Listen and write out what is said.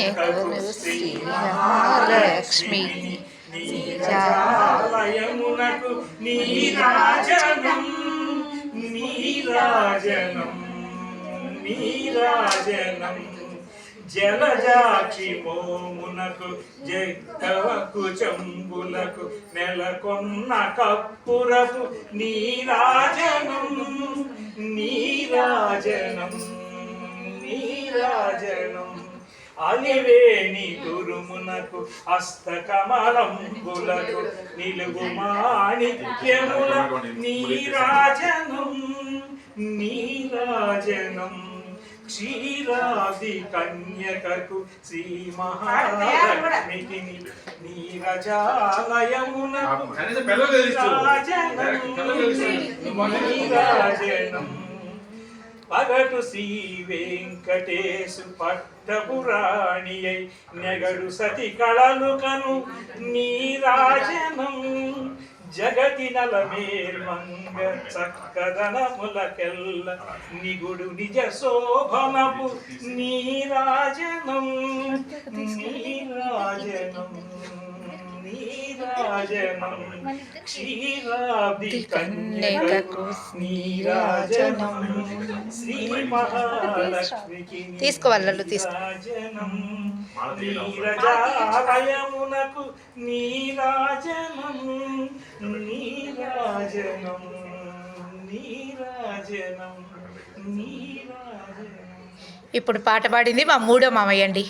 కన్యకు శ్రీ మహాలక్ష్మి నీరాజమునకు నీరాజనం నీరాజనం. నీరాజనం జలజాక్షి మోమునకు జగవకు చంబులకు నెలకొన్న కప్పురపు నీరాజనం నీరాజనం నీరాజనం. అలివేణి గురుమునకు హస్తకమలంబులకు నిలుగు మాణిక్యముల నీరాజనం నీరాజనం. క్షీరాది కన్యకకు శ్రీ మహాలక్ష్మికి నీరజాలయమున తెలుసు. నీరాజనం. పగటు శ్రీ వెంకటేశు పట్టపురాణి అయి నెగడు సతి కళలు కను నీరాజనం జగతి నలమేర్మంగ చక్కదనములకెల్ల నిగుడు నిజ శోభనపు నీరాజనం నీరాజనం నీరాజనం క్షీరాబ్ది కన్యకకు నీరాజనం శ్రీ మహాలక్ష్మికి తీసుకోవాలి, తీసుకో. నీరజాలయమునకు నీరాజనం నీరాజనం ఇప్పుడు పాట పాడింది మా మూడో మామయ్య అండి.